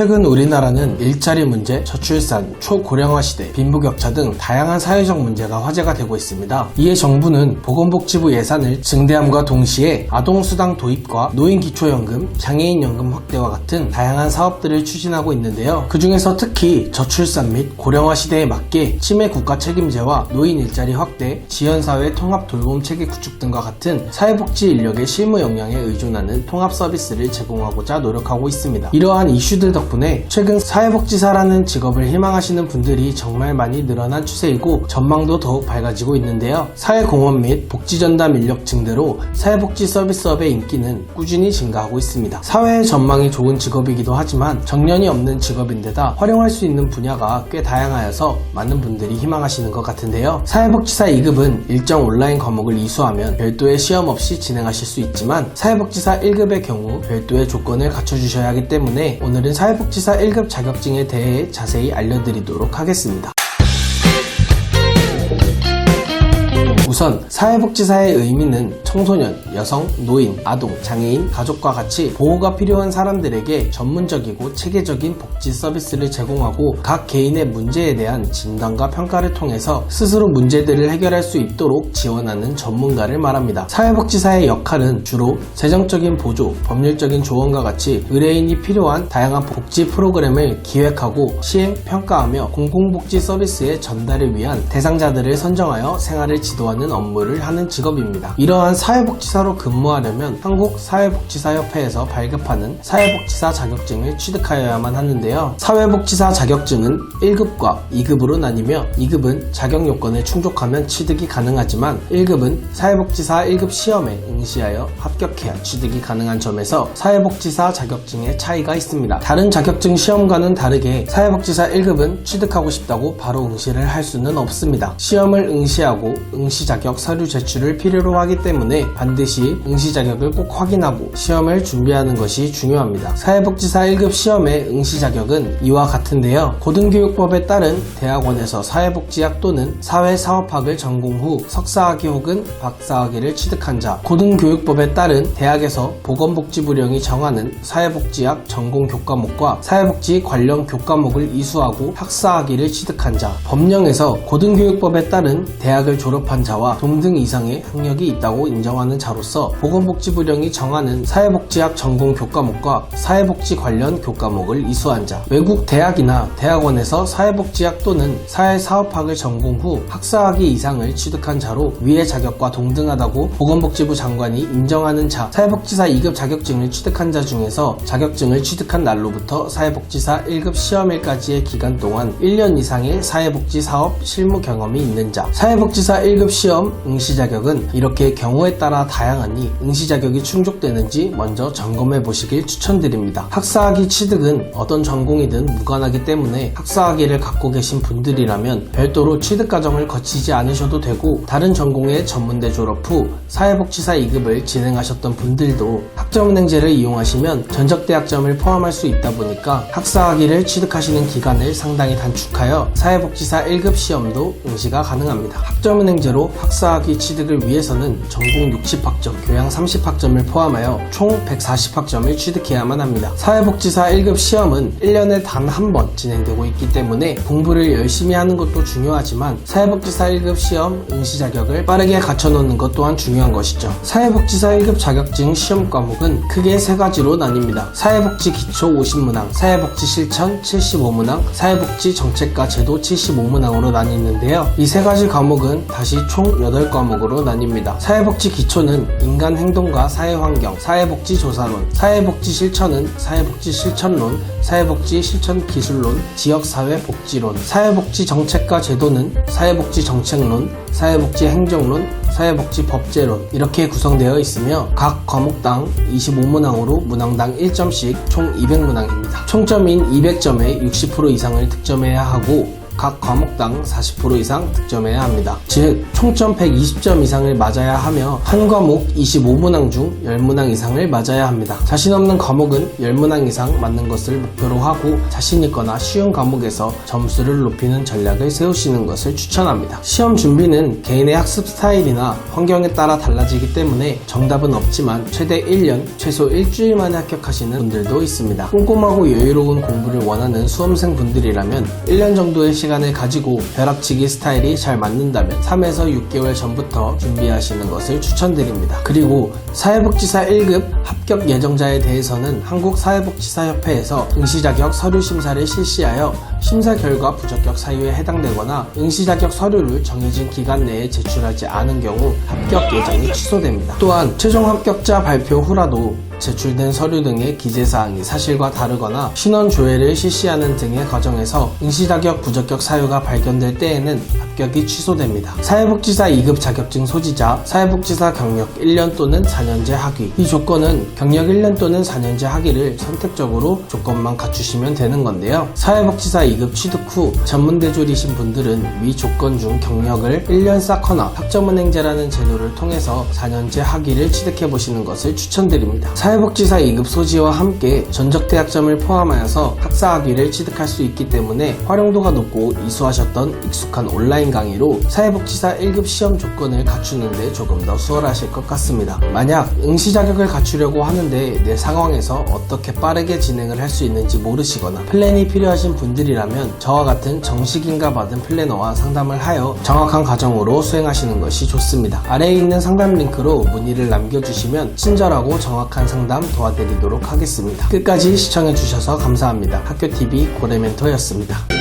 최근 우리나라는 일자리 문제, 저출산, 초고령화 시대, 빈부격차 등 다양한 사회적 문제가 화제가 되고 있습니다. 이에 정부는 보건복지부 예산을 증대함과 동시에 아동수당 도입과 노인기초연금, 장애인연금 확대와 같은 다양한 사업들을 추진하고 있는데요. 그 중에서 특히 저출산 및 고령화 시대에 맞게 치매 국가 책임제와 노인 일자리 확대, 지연사회 통합 돌봄 체계 구축 등과 같은 사회복지 인력의 실무 역량에 의존하는 통합 서비스를 제공하고자 노력하고 있습니다. 이러한 이슈들 덕분에 최근 사회복지사라는 직업을 희망하시는 분들이 정말 많이 늘어난 추세이고 전망도 더욱 밝아지고 있는데요. 사회공헌 및 복지전담 인력 증대로 사회복지 서비스업의 인기는 꾸준히 증가하고 있습니다. 사회의 전망이 좋은 직업이기도 하지만 정년이 없는 직업인데다 활용할 수 있는 분야가 꽤 다양하여서 많은 분들이 희망하시는 것 같은데요. 사회복지사 2급은 일정 온라인 과목을 이수하면 별도의 시험 없이 진행하실 수 있지만 사회복지사 1급의 경우 별도의 조건을 갖춰주셔야 하기 때문에 오늘은 사회 복지사 1급 자격증에 대해 자세히 알려드리도록 하겠습니다. 우선 사회복지사의 의미는 청소년, 여성, 노인, 아동, 장애인, 가족과 같이 보호가 필요한 사람들에게 전문적이고 체계적인 복지 서비스를 제공하고 각 개인의 문제에 대한 진단과 평가를 통해서 스스로 문제들을 해결할 수 있도록 지원하는 전문가를 말합니다. 사회복지사의 역할은 주로 재정적인 보조, 법률적인 조언과 같이 의뢰인이 필요한 다양한 복지 프로그램을 기획하고 시행, 평가하며 공공복지 서비스의 전달을 위한 대상자들을 선정하여 생활을 지도하는 업무를 하는 직업입니다. 이러한 사회복지사로 근무하려면 한국 사회복지사협회에서 발급하는 사회복지사 자격증을 취득하여야만 하는데요. 사회복지사 자격증은 1급과 2급으로 나뉘며 2급은 자격 요건에 충족하면 취득이 가능하지만 1급은 사회복지사 1급 시험에 응시하여 합격해야 취득이 가능한 점에서 사회복지사 자격증의 차이가 있습니다. 다른 자격증 시험과는 다르게 사회복지사 1급은 취득하고 싶다고 바로 응시를 할 수는 없습니다. 시험을 응시하고 응시 자격 서류 제출을 필요로 하기 때문에 반드시 응시 자격을 꼭 확인하고 시험을 준비하는 것이 중요합니다. 사회복지사 1급 시험의 응시 자격은 이와 같은데요. 고등교육법에 따른 대학원에서 사회복지학 또는 사회사업학을 전공 후 석사학위 혹은 박사학위를 취득한 자, 고등교육법에 따른 대학에서 보건복지부령이 정하는 사회복지학 전공 교과목과 사회복지 관련 교과목을 이수하고 학사학위를 취득한 자, 법령에서 고등교육법에 따른 대학을 졸업한 자와 동등 이상의 학력이 있다고 인정하는 자로서 보건복지부령이 정하는 사회복지학 전공 교과목과 사회복지 관련 교과목을 이수한 자, 외국 대학이나 대학원에서 사회복지학 또는 사회사업학을 전공 후 학사학위 이상을 취득한 자로 위의 자격과 동등하다고 보건복지부 장관이 인정하는 자, 사회복지사 2급 자격증을 취득한 자 중에서 자격증을 취득한 날로부터 사회복지사 1급 시험일까지의 기간 동안 1년 이상의 사회복지 사업 실무 경험이 있는 자, 사회복지사 1급 시험 응시 자격은 이렇게 경우에 따라 다양하니 응시 자격이 충족되는지 먼저 점검해 보시길 추천드립니다. 학사학위 취득은 어떤 전공이든 무관하기 때문에 학사학위를 갖고 계신 분들이라면 별도로 취득 과정을 거치지 않으셔도 되고 다른 전공의 전문대 졸업 후 사회복지사 2급을 진행하셨던 분들도 학점은행제를 이용하시면 전적대학점을 포함할 수 있다 보니까 학사학위를 취득하시는 기간을 상당히 단축하여 사회복지사 1급 시험도 응시가 가능합니다. 학점은행제로 학사학위 취득을 위해서는 전공 60학점, 교양 30학점을 포함하여 총 140학점을 취득해야만 합니다. 사회복지사 1급 시험은 1년에 단 한 번 진행되고 있기 때문에 공부를 열심히 하는 것도 중요하지만 사회복지사 1급 시험 응시 자격을 빠르게 갖춰놓는 것 또한 중요한 것이죠. 사회복지사 1급 자격증 시험 과목은 크게 세 가지로 나뉩니다. 사회복지 기초 50문항, 사회복지 실천 75문항, 사회복지 정책과 제도 75문항으로 나뉘는데요. 이 세 가지 과목은 다시 총 8과목으로 나뉩니다. 사회복지 기초는 인간 행동과 사회환경, 사회복지 조사론, 사회복지 실천은 사회복지 실천론, 사회복지 실천 기술론, 지역사회 복지론, 사회복지 정책과 제도는 사회복지 정책론, 사회복지 행정론, 사회복지 법제론 이렇게 구성되어 있으며 각 과목당 25문항으로 문항당 1점씩 총 200문항입니다. 총점인 200점에 60% 이상을 득점해야 하고 각 과목당 40% 이상 득점해야 합니다. 즉, 총점 120점 이상을 맞아야 하며 한 과목 25문항 중 10문항 이상을 맞아야 합니다. 자신 없는 과목은 10문항 이상 맞는 것을 목표로 하고 자신 있거나 쉬운 과목에서 점수를 높이는 전략을 세우시는 것을 추천합니다. 시험 준비는 개인의 학습 스타일이나 환경에 따라 달라지기 때문에 정답은 없지만 최대 1년, 최소 일주일 만에 합격하시는 분들도 있습니다. 꼼꼼하고 여유로운 공부를 원하는 수험생 분들이라면 1년 정도의 시간 을 가지고 벼락치기 스타일이 잘 맞는다면 3에서 6개월 전부터 준비하시는 것을 추천드립니다. 그리고 사회복지사 1급 합격 예정자에 대해서는 한국사회복지사협회에서 응시자격 서류 심사를 실시하여 심사 결과 부적격 사유에 해당되거나 응시자격 서류를 정해진 기간 내에 제출하지 않은 경우 합격 예정이 취소됩니다. 또한 최종 합격자 발표 후라도 제출된 서류 등의 기재사항이 사실과 다르거나 신원 조회를 실시하는 등의 과정에서 응시자격 부적격 사유가 발견될 때에는 합격이 취소됩니다. 사회복지사 2급 자격증 소지자, 사회복지사 경력 1년 또는 4년제 학위. 이 조건은 경력 1년 또는 4년제 학위를 선택적으로 조건만 갖추시면 되는 건데요. 사회복지사 2급 취득 후 전문대졸이신 분들은 위 조건 중 경력을 1년 쌓거나 학점은행제라는 제도를 통해서 4년제 학위를 취득해 보시는 것을 추천드립니다. 사회복지사 2급 소지와 함께 전적대학점을 포함하여서 학사학위를 취득할 수 있기 때문에 활용도가 높고 이수하셨던 익숙한 온라인 강의로 사회복지사 1급 시험 조건을 갖추는데 조금 더 수월하실 것 같습니다. 만약 응시 자격을 갖추려고 하는데 내 상황에서 어떻게 빠르게 진행을 할 수 있는지 모르시거나 플랜이 필요하신 분들이라면 저와 같은 정식인가 받은 플래너와 상담을 하여 정확한 과정으로 수행하시는 것이 좋습니다. 아래에 있는 상담 링크로 문의를 남겨주시면 친절하고 정확한 상담 도와드리도록 하겠습니다. 끝까지 시청해주셔서 감사합니다. 학교TV 고래멘토였습니다.